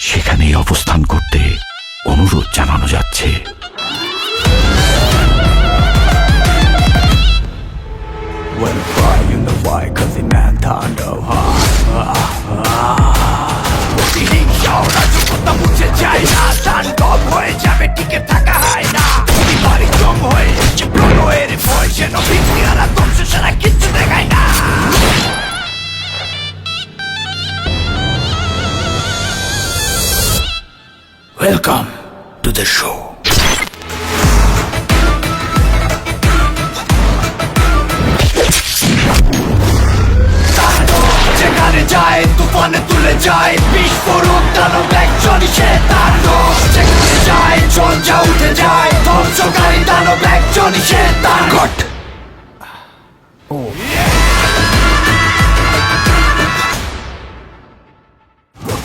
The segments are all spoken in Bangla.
সেখানেই অবস্থান করতে অনুরোধ জানানো যাচ্ছে When I cry, you know why, cause the man turned welcome to the show যেখানে যায় তুফানে তুলে যায় বিস্ফোরক দানব একজনই সে তাণ্ডব যেখানে যায় ঝঞ্ঝা উঠে যায় ধ্বংসকারী দানব একজনই সে তাণ্ডব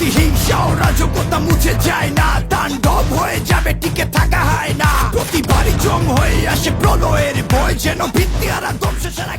প্রতিহিংসা ও রাজকতা মুছে যায় না। তাণ্ডব হয়ে যাবে, টিকে থাকা হয় না। প্রতিবারই জম হয়ে আসে প্রলয়ের ভয়, যেন ভিত্তি আর ধ্বংস দেখা